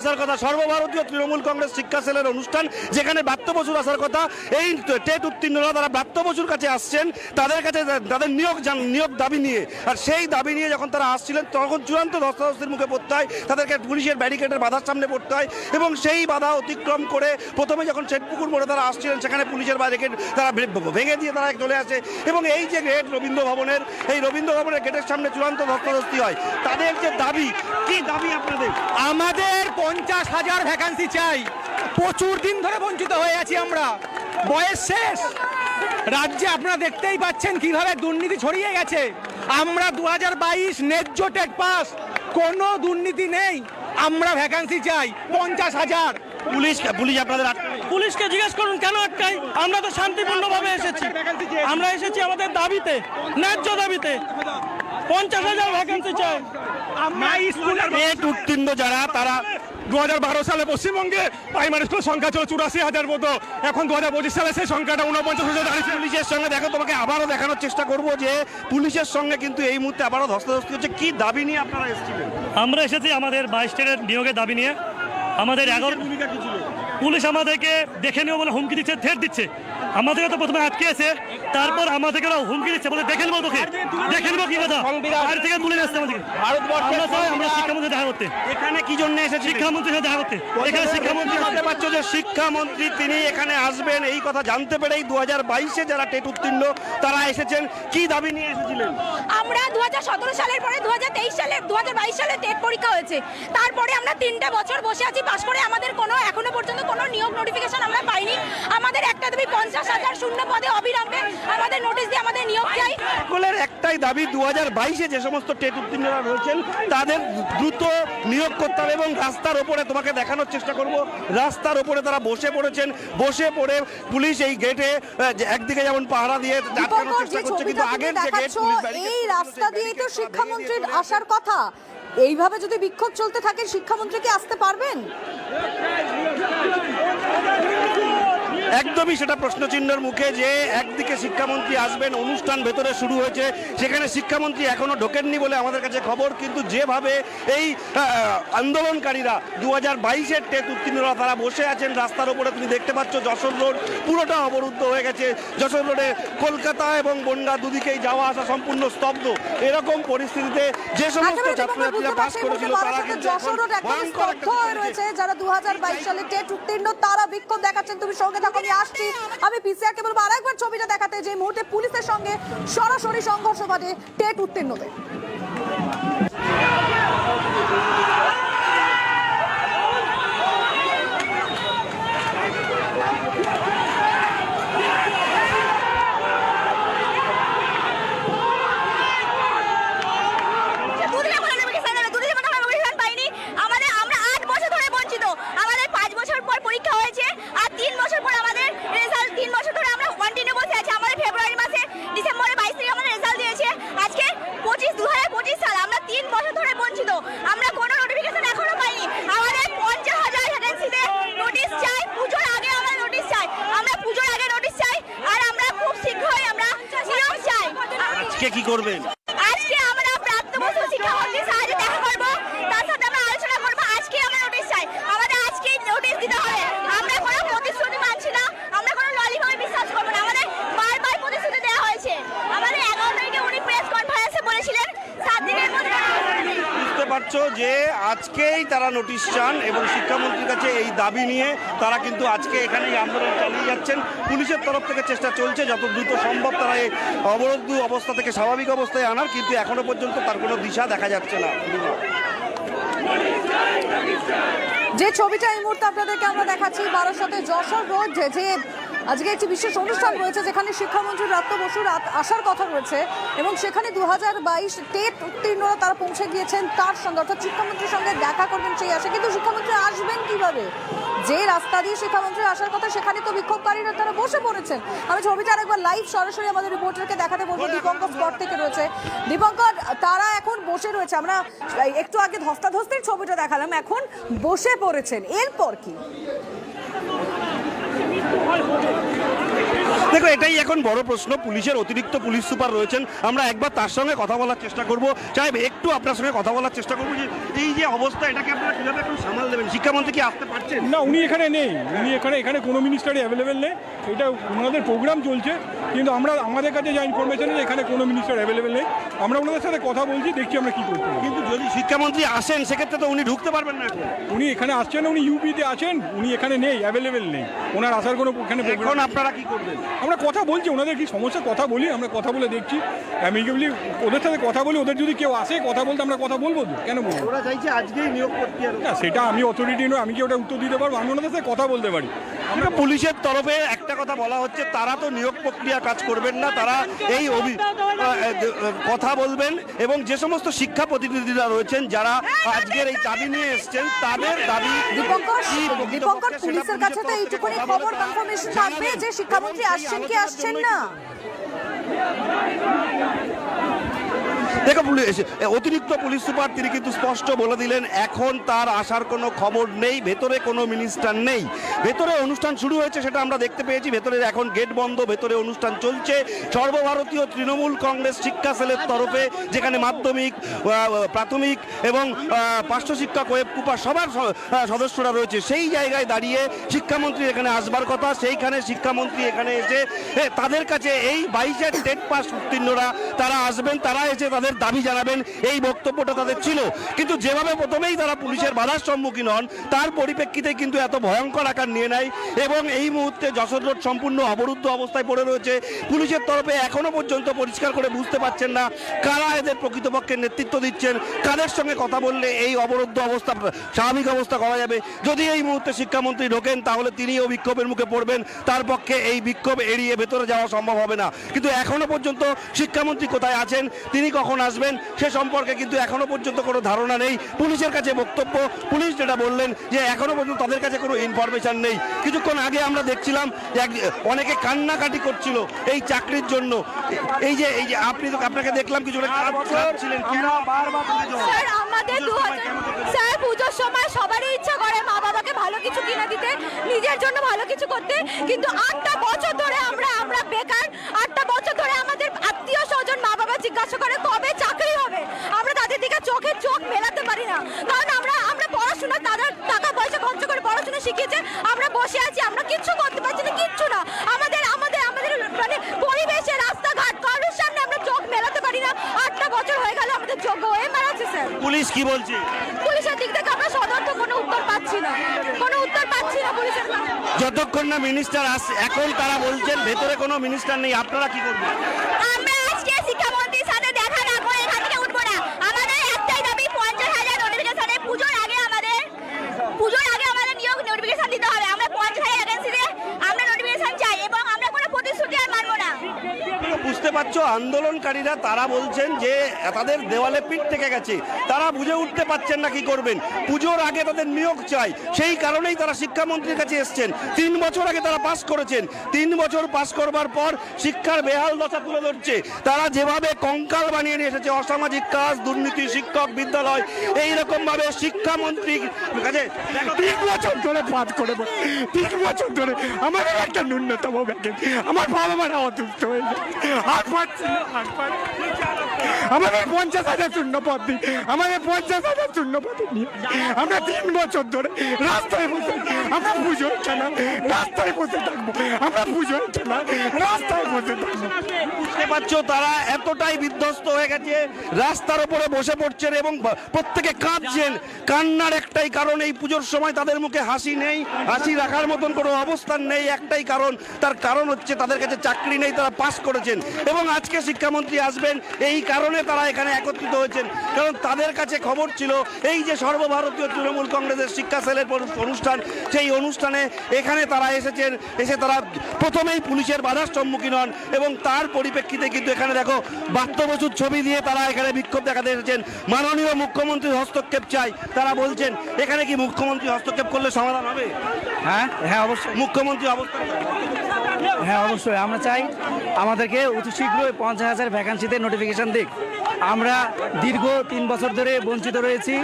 আসার কথা, সর্বভারতীয় তৃণমূল কংগ্রেস শিক্ষা সেলের অনুষ্ঠান, যেখানে ব্রাত্য বসুর আসার কথা, এই টেট উত্তীর্ণরা তারা ব্রাত্য বসুর কাছে আসছেন, তাদের কাছে তাদের নিয়োগ নিয়োগ দাবি নিয়ে। আর সেই দাবি নিয়ে যখন তারা আসছিলেন, তখন চূড়ান্ত ধস্তাধস্তির মুখে পড়তে হয়, তাদেরকে পুলিশের ব্যারিকেডের বাধার সামনে পড়তে হয়, এবং সেই বাধা অতিক্রম করে প্রথমে যখন শেঠপুকুর মোড়ে তারা আসছিলেন, সেখানে পুলিশের ব্যারিকেড তারা ভেঙে দিয়ে তারা চলে আসে। এবং এই যে গেট রবীন্দ্র ভবনের এই রবীন্দ্র ভবনের গেটের সামনে চূড়ান্ত ধস্তাধস্তি হয়, তাদের যে দাবি, কি দাবি আপনাদের? আমাদের পঞ্চাশ হাজার ভ্যাকান্সি চাই। প্রচুর দিন ধরে বঞ্চিত হয়ে আছি আমরা। বয়স শেষ। রাজ্যে আপনারা দেখতেই পাচ্ছেন কীভাবে দুর্নীতি ছড়িয়ে গেছে। আমরা দু হাজার বাইশ ন্যায্য টেট পাস। কোনো দুর্নীতি নেই। আমরা ভ্যাকান্সি চাই। পঞ্চাশ হাজার। পুলিশ পুলিশ আপনাদের পুলিশকে জিজ্ঞেস করুন কেন আটকাই আমরা তো শান্তিপূর্ণভাবে এসেছি। আমরা এসেছি আমাদের দাবিতে ন্যায্য দাবিতে। পঞ্চাশ হাজার ভ্যাকেন্সি চাই। আমরা উত্তীর্ণ যারা তারা দুহাজার বারো সালে পশ্চিমবঙ্গে প্রাইমারি স্কুলের সংখ্যা ছিল চুরাশি হাজার মতো। এখন দু হাজার পঁচিশ সালে সেই সংখ্যাটা উনপঞ্চাশ হাজার। দাঁড়িয়েছে পুলিশের সঙ্গে দেখো তোমাকে আবারও দেখানোর চেষ্টা করব যে পুলিশের সঙ্গে কিন্তু এই মুহূর্তে আবারও ধস্তাধস্তি হচ্ছে। কি দাবি নিয়ে আপনারা এসেছিলেন? আমরা এসেছি আমাদের বাইশ স্টেটের নিয়োগের দাবি নিয়ে। আমাদের এগারো ভূমিকা কি ছিল? পুলিশ আমাদেরকে দেখে নিও বলে হুমকি দিচ্ছে থ্রেট দিচ্ছে। আমাদেরকে তো প্রথমে আটকে আছে তারপর আমাদেরকে ওরা হুমকি দিচ্ছে বলে দেখে নেব তোকে। দেখে নেব কি কথা? বাইরে থেকে তুলে আসছে আমাদেরকে। আমরা চাই আমরা শিক্ষামন্ত্রী দেখা করতে। এখানে কি জন্য এসেছি শিক্ষামন্ত্রীর সাথে দেখা করতে। এখানে শিক্ষামন্ত্রী জানতে পারছ যে শিক্ষামন্ত্রী তিনি এখানে আসবেন এই কথা জানতে পেরেই দু হাজার বাইশে যারা টেট উত্তীর্ণ তারা এসেছেন। কি দাবি নিয়ে এসেছিলেন? আমরা দু হাজার সতেরো সালের পরে দু সালে সালে টেট পরীক্ষা হয়েছে। তারপরে আমরা তিনটা বছর বসে আছি পাশ করে আমাদের কোনো এখনও পর্যন্ত কোনো নিয়োগ নোটিফিকেশন আমরা পাইনি। আমাদের একটা দাবি পঞ্চাশ হাজার শূন্য পদে অবিলম্বে আমাদের নোটিশ দিয়ে আমাদের নিয়োগ চাই। সকলের একটাই দাবি দু হাজার বাইশে যে সমস্ত টেট উত্তীর্ণরা রয়েছেন তাদের দ্রুত নিয়োগ করতে হবে এবং রাস্তার ওপরে তোমাকে দেখানোর চেষ্টা করব। রাস্তার ওপরে তারা বসে পড়েছেন বসে পড়ে পুলিশ এই গেটে একদিকে যেমন পাহারা দিয়ে আটকানোর চেষ্টা করছে কিন্তু আগের যে গেট পুলিশ এই রাস্তা দিয়েই তো শিক্ষামন্ত্রীর আসার কথা। এইভাবে যদি বিক্ষোভ চলতে থাকে শিক্ষামন্ত্রী কি আসতে পারবেন? একদমই সেটা প্রশ্নচিহ্নের মুখে যে একদিকে শিক্ষামন্ত্রী আসবেন অনুষ্ঠান ভেতরে শুরু হয়েছে সেখানে শিক্ষামন্ত্রী এখনও ঢোকেননি বলে আমাদের কাছে খবর কিন্তু যেভাবে এই আন্দোলনকারীরা দু হাজার বাইশের টেট উত্তীর্ণরা তারা বসে আছেন রাস্তার উপরে তুমি দেখতে পাচ্ছ যশোর রোড পুরোটা অবরুদ্ধ হয়ে গেছে যশোর রোডে কলকাতা এবং বনগা দুদিকেই যাওয়া আসা সম্পূর্ণ স্তব্ধ এরকম পরিস্থিতিতে যে সমস্ত ছাত্রছাত্রীরা পাস করেছিল তারা কিন্তু রোড একটা রয়েছে যারা দু হাজার বাইশ সালে টেট উত্তীর্ণ তারা বিক্ষোভ দেখাচ্ছেন তুমি সঙ্গে থাকো আমি আসছি। আমি পিসিআর কে বলব আরেকবার ছবিটা দেখাতে, যে মুহূর্তে পুলিশের সঙ্গে সরাসরি সংঘর্ষ বাজে টেট উত্তীর্ণদের দুদিনে কোনো নোটিফিকেশন হলো দুদিনে কোনো নোটিফিকেশন পাইনি আমাদের আমরা আট বছর ধরে বঞ্চিত আমাদের পাঁচ বছর পর পরীক্ষা হয়েছে আর তিন বছর পর আমাদের রেজাল্ট তিন বছর ধরে আমরা কন্টিনিউ বসে আছি আমাদের ফেব্রুয়ারি মাসে ডিসেম্বরে বাইশ তারিখে আমাদের রেজাল্ট দিয়েছে আজকে পঁচিশ দু হাজার পঁচিশ সাল আমরা তিন বছর ধরে বঞ্চিত আমরা কোনো নোটিফিকেশন এখনও পাইনি আমাদের পঞ্চাশ হাজার ভ্যাকেন্সিতে নোটিশ চাই পুজোর আগে আমরা নোটিশ চাই আমরা পুজোর আগে নোটিশ চাই আর আমরা খুব শীঘ্রই আমরা নিয়োগ চাই আজকে কি করবেন আজকে আমরা প্রাপ্তবয়স্ক শিক্ষামন্ত্রীর সাহায্যে দেখা করব তার সাথে আমরা আলোচনা করব আজকে আমরা নোটিশ চাই আমাদের আজকেই নোটিশ দিতে হবে আমরা কোনো প্রতিশ্রুতি মানছি না আমরা কোনো ললিপপে বিশ্বাস করব না আমাদের বারবার প্রতিশ্রুতি দেওয়া হয়েছে আমাদের এগারো তারিখে উনি প্রেস কনফারেন্সে বলেছিলেন সাত দিনের মধ্যে বুঝতে পারছ যে আজকেই তারা নোটিশ চান এবং শিক্ষামন্ত্রীর কাছে এই দাবি নিয়ে তারা কিন্তু আজকে এখানে এই আন্দোলন চালিয়ে যাচ্ছেন। পুলিশের তরফ থেকে চেষ্টা চলছে, যত দ্রুত সম্ভব তারা এই অবরোধ অবস্থা থেকে স্বাভাবিক অবস্থায় আনার, কিন্তু এখনও পর্যন্ত তার কোনো দিশা দেখা যাচ্ছে না। যে ছবিটা এই মুহূর্তে আপনাদেরকে আমরা দেখাচ্ছি, বারাসতে যশোর রোড, যে আজকে একটি বিশেষ অনুষ্ঠান রয়েছে যেখানে শিক্ষামন্ত্রী রাত্য বসুর আসার কথা রয়েছে এবং সেখানে দু হাজার বাইশ টেট উত্তীর্ণরা তারা পৌঁছে গিয়েছেন তার সঙ্গে। অর্থাৎ শিক্ষামন্ত্রীর সঙ্গে দেখা করবেন সেই আশা। কিন্তু শিক্ষামন্ত্রী আসবেন কীভাবে? যে রাস্তা দিয়ে শিক্ষামন্ত্রী আসার কথা সেখানে তো বিক্ষোভকারীরা তারা বসে পড়েছেন। আমি ছবিটা আরেকবার লাইভ সরাসরি আমাদের রিপোর্টারকে দেখাতে বলব। দীপঙ্কর স্পট থেকে রয়েছে। দীপঙ্কর তারা এখন বসে রয়েছে। আমরা একটু আগে ধস্তাধস্তির ছবিটা দেখালাম। এখন বসে পড়েছেন। এরপর কি? দেখো এটাই এখন বড় প্রশ্ন। পুলিশের অতিরিক্ত পুলিশ সুপার রয়েছেন। আমরা একবার তার সঙ্গে কথা বলার চেষ্টা করব। সাহেব একটু আপনার সঙ্গে কথা বলার চেষ্টা করব যে এই যে অবস্থা এটাকে আপনারা কীভাবে একটু সামাল দেবেন? শিক্ষামন্ত্রী কি আসতে পারছেন? না উনি এখানে নেই। উনি এখানে এখানে কোনো মিনিস্টারই অ্যাভেলেবেল নেই। এটা ওনাদের প্রোগ্রাম চলছে। কিন্তু আমরা আমাদের কাছে যা ইনফরমেশন এখানে কোনো মিনিস্টার অ্যাভেলেবেল নেই। আমরা ওনাদের সাথে কথা বলছি দেখছি আমরা কী করতে কিন্তু যদি শিক্ষামন্ত্রী আসেন সেক্ষেত্রে তো উনি ঢুকতে পারবেন না উনি এখানে আসছেন উনি ইউপিতে আছেন উনি এখানে নেই অ্যাভেলেবেল নেই। ওনার আসার কোনো এখানে এখন আপনারা কি করবেন? আমরা কথা বলছি ওনাদের কি সমস্যা? কথা বলি আমরা কথা বলে দেখছি। অ্যামিকেবলি ওদের সাথে কথা বলি ওদের যদি কেউ আসে কথা বলতে আমরা কথা বলব তো? কেন বলব? ওরা চাইছে আজকেই নিয়োগ করতে না সেটা আমি অথরিটি নয় আমি কি ওটা উত্তর দিতে পারব? আমি ওনাদের সাথে কথা বলতে পারি। পুলিশের তরফে একটা কথা বলা হচ্ছে তারা তো নিয়োগ প্রক্রিয়া কাজ করবেন না তারা এই কথা বলবেন এবং যে সমস্ত শিক্ষা প্রতিনিধিরা রয়েছেন যারা আজকের এই দাবি নিয়ে এসছেন তাদের দাবি দীপঙ্কর কি? দীপঙ্কর প্রকৃতপক্ষে সেটা পুলিশের কাছে তো এইটুকুনি খবর কনফার্মেশন থাকবে যে শিক্ষামন্ত্রী আসছেন কি আসছেন না? দেখো অতিরিক্ত পুলিশ সুপার তিনি কিন্তু স্পষ্ট বলে দিলেন, এখন তার আসার কোনো খবর নেই, ভেতরে কোনো মিনিস্টার নেই। ভেতরে অনুষ্ঠান শুরু হয়েছে, সেটা আমরা দেখতে পেয়েছি। ভেতরে এখন গেট বন্ধ, ভেতরে অনুষ্ঠান চলছে। সর্বভারতীয় তৃণমূল কংগ্রেস শিক্ষা সেলের তরফে, যেখানে মাধ্যমিক প্রাথমিক এবং পার্শ্ব শিক্ষক ওয়েব কুপা সবার সদস্যরা রয়েছে। সেই জায়গায় দাঁড়িয়ে শিক্ষামন্ত্রী এখানে আসবার কথা, সেইখানে শিক্ষামন্ত্রী এখানে এসে তাদের কাছে এই বাইশের টেট পাস উত্তীর্ণরা, তারা আসবেন, তারা এসে তাদের দাবি জানাবেন, এই বক্তব্যটা তাদের ছিল। কিন্তু যেভাবে প্রথমেই তারা পুলিশের বাধার সম্মুখীন হন, তার পরিপ্রেক্ষিতে কিন্তু এত ভয়ঙ্কর আকার নিয়ে নেয় এবং এই মুহূর্তে যশোর রোড সম্পূর্ণ অবরুদ্ধ অবস্থায় পড়ে রয়েছে। পুলিশের তরফে এখনও পর্যন্ত পরিষ্কার করে বুঝতে পারছেন না কারা এদের প্রকৃতপক্ষে নেতৃত্ব দিচ্ছেন, কাদের সঙ্গে কথা বললে এই অবরুদ্ধ অবস্থা, স্বাভাবিক অবস্থা করা যাবে। যদি এই মুহূর্তে শিক্ষামন্ত্রী ঢোকেন, তাহলে তিনিও বিক্ষোভের মুখে পড়বেন। তার পক্ষে এই বিক্ষোভ এড়িয়ে ভেতরে যাওয়া সম্ভব হবে না। কিন্তু এখনও পর্যন্ত শিক্ষামন্ত্রী কোথায় আছেন, তিনি কখন আসবেন সে সম্পর্কে কিন্তু এখনও পর্যন্ত কোনো ধারণা নেই। পুলিশের কাছে বক্তব্য পুলিশ যেটা বললেন যে এখনও পর্যন্ত তাদের কাছে কোনো ইনফরমেশন নেই। কিছুক্ষণ আগে আমরা দেখছিলাম এক- অনেকে কান্নাকাটি করছিল এই চাকরির জন্য। এই যে এই যে আপনি তো আপনাকে দেখলাম কিছু ছিলেন। আমাদের স্যার পুজোর সময় সবারই ইচ্ছা করে মা বাবাকে ভালো কিছু কিনে দিতে নিজের জন্য ভালো কিছু করতে। কিন্তু আটটা বছর ধরে আমরা আমরা বেকার আটটা বছর ধরে আমাদের আত্মীয় স্বজন মা বাবা জিজ্ঞাসা করে, কবে চাকরি হবে? আমরা তাদের দিকে চোখে চোখ মেলাতে পারি না। কারণ আমরা আমরা পড়াশোনা তাদের টাকা পয়সা খরচ করে পড়াশোনা শিখিয়েছে, আমরা বসে আছি, আমরা কিচ্ছু করতে পারছি না, কিচ্ছু না। আমাদের আমাদের আমাদের মানে পরিবেশে, রাস্তাঘাট, কারোর সামনে আমরা চোখ মেলাতে পারি না। আটটা বছর হয়ে গেল আমাদের যোগ্য হয়ে মারাচ্ছে স্যার। পুলিশ কি বলছে পুলিশের দিক থেকে আমরা সদর্থ কোনো উত্তর পাচ্ছি না কোনো উত্তর পাচ্ছি না পুলিশের কাছে। যতক্ষণ না মিনিস্টার আসছে এখন তারা বলছেন ভেতরে কোনো মিনিস্টার নেই আপনারা কি করবেন আমরা আজকে শিক্ষামন্ত্রীর সাথে দেখা না করে এখান থেকে উঠবো না আমাদের একটাই দাবি পঞ্চাশ হাজার নোটিফিকেশনে পুজোর আগে আমাদের পুজোর আগে আমাদের নিয়োগ নোটিফিকেশন দিতে হবে আমরা পঞ্চাশ হাজার ভ্যাকেন্সিতে আমরা নোটিফিকেশন চাই এবং আমরা কোনো প্রতিশ্রুতি আর মানবো না তো বুঝতে পারছ? আন্দোলনকারীরা তারা বলছেন যে, তাদের দেওয়ালে পিঠ থেকে গেছে। তারা বুঝে উঠতে পারছেন না কি করবেন। পুজোর আগে তাদের নিয়োগ চাই। সেই কারণেই তারা শিক্ষামন্ত্রীর কাছে এসছেন। তিন বছর আগে তারা পাস করেছেন। তিন বছর পাস করবার পর শিক্ষার বেহাল দশা তুলে ধরছে। তারা যেভাবে কঙ্কাল বানিয়ে নিয়ে এসেছে, অসামাজিক কাজ, দুর্নীতি, শিক্ষক বিদ্যালয় এই রকম ভাবে শিক্ষামন্ত্রীর কাছে তিন বছর ধরে পাঠ করে তিন বছর ধরে আমাদের একটা ন্যূনতম আমার বাবা মারা অসুস্থ አግባት አግባት። আমাদের পঞ্চাশ হাজার শূন্য পদ দিই আমাদের পঞ্চাশ হাজার শূন্য পদে নিয়ে আমরা তিন বছর ধরে রাস্তায় বসে, আমরা পুজোর খেলা রাস্তায় বসে থাকব, আমরা পুজোর খেলা রাস্তায় বসে থাকব। বুঝতে পারছ, তারা এতটাই বিধ্বস্ত হয়ে গেছে, রাস্তার উপরে বসে পড়ছেন এবং প্রত্যেকে কাঁদছেন। কান্নার একটাই কারণ, এই পুজোর সময় তাদের মুখে হাসি নেই, হাসি রাখার মতন কোনো অবস্থান নেই, একটাই কারণ, তার কারণ হচ্ছে তাদের কাছে চাকরি নেই, তারা পাস করেছেন। এবং আজকে শিক্ষামন্ত্রী আসবেন, এই কারণে তারা এখানে একত্রিত হয়েছেন। কারণ তাদের কাছে খবর ছিল এই যে সর্বভারতীয় তৃণমূল কংগ্রেসের শিক্ষা সেলের অনুষ্ঠান সেই অনুষ্ঠানে এখানে তারা এসেছেন এসে তারা প্রথমেই পুলিশের বাধার সম্মুখীন হন এবং তার পরিপ্রেক্ষিতে কিন্তু এখানে দেখো বাত্যবসুর ছবি দিয়ে তারা এখানে বিক্ষোভ দেখাতে এসেছেন। মাননীয় মুখ্যমন্ত্রীর হস্তক্ষেপ চাই তারা বলছেন এখানে কি মুখ্যমন্ত্রী হস্তক্ষেপ করলে সমাধান হবে? হ্যাঁ হ্যাঁ অবশ্যই। মুখ্যমন্ত্রী অবস্থান হ্যাঁ অবশ্যই আমরা চাই আমাদেরকে অতি শীঘ্রই পঞ্চাশ হাজার ভ্যাকান্সিতে নোটিফিকেশন দিক। আমরা দীর্ঘ তিন বছর ধরে বঞ্চিত রয়েছি।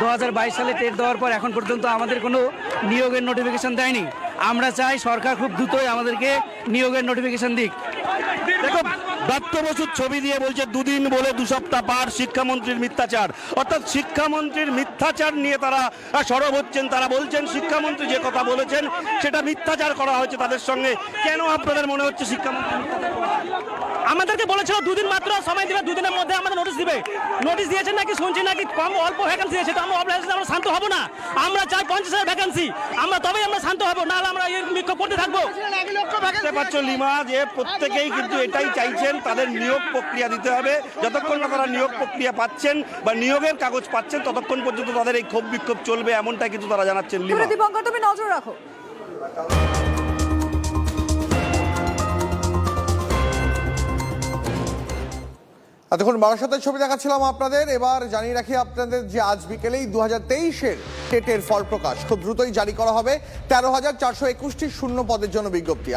দু হাজার বাইশ সালে টেট দেওয়ার পর এখন পর্যন্ত আমাদের কোনো নিয়োগের নোটিফিকেশন দেয়নি। আমরা চাই সরকার খুব দ্রুতই আমাদেরকে নিয়োগের নোটিফিকেশন দিক। দেখো দত্ত বসুর ছবি দিয়ে বলছে দুদিন বলে দু সপ্তাহ পার শিক্ষামন্ত্রীর মিথ্যাচার। অর্থাৎ শিক্ষামন্ত্রীর মিথ্যাচার নিয়ে তারা সরব হচ্ছেন। তারা বলছেন শিক্ষামন্ত্রী যে কথা বলেছেন সেটা মিথ্যাচার করা হয়েছে তাদের সঙ্গে। কেন আপনাদের মনে হচ্ছে শিক্ষামন্ত্রী? আমাদেরকে বলেছিল দুদিন মাত্র সময় দিবে দুদিনের মধ্যে আমাদের নোটিশ দিবে। নোটিশ দিয়েছেন নাকি শুনছি নাকি কম অল্প ভ্যাকেন্সি দিয়েছে তো আমরা অবলাইসে আমরা শান্ত হব না। আমরা চাই পঞ্চাশ হাজার ভ্যাকেন্সি আমরা তবেই আমরা শান্ত হব নাহলে আমরা এই বিক্ষোভ করতে থাকব। লিমা যে প্রত্যেকেই কিন্তু এটাই চাইছেন। তাদের নিয়োগ প্রক্রিয়া দিতে হবে। যতক্ষণ না তারা নিয়োগ প্রক্রিয়া পাচ্ছেন বা নিয়োগের কাগজ পাচ্ছেন ততক্ষণ পর্যন্ত তাদের এই ক্ষোভ বিক্ষোভ চলবে এমনটা কিন্তু তারা জানাচ্ছেন তুমি নজর রাখো। এতক্ষণ বারাসাতের ছবি দেখাচ্ছিলাম আপনাদের। এবার জানিয়ে রাখি আপনাদের যে আজ বিকেলেই দু হাজার তেইশের টেটের ফল প্রকাশ। খুব দ্রুতই জারি করা হবে। তেরো হাজার চারশো একুশটি শূন্য পদের জন্য বিজ্ঞপ্তি।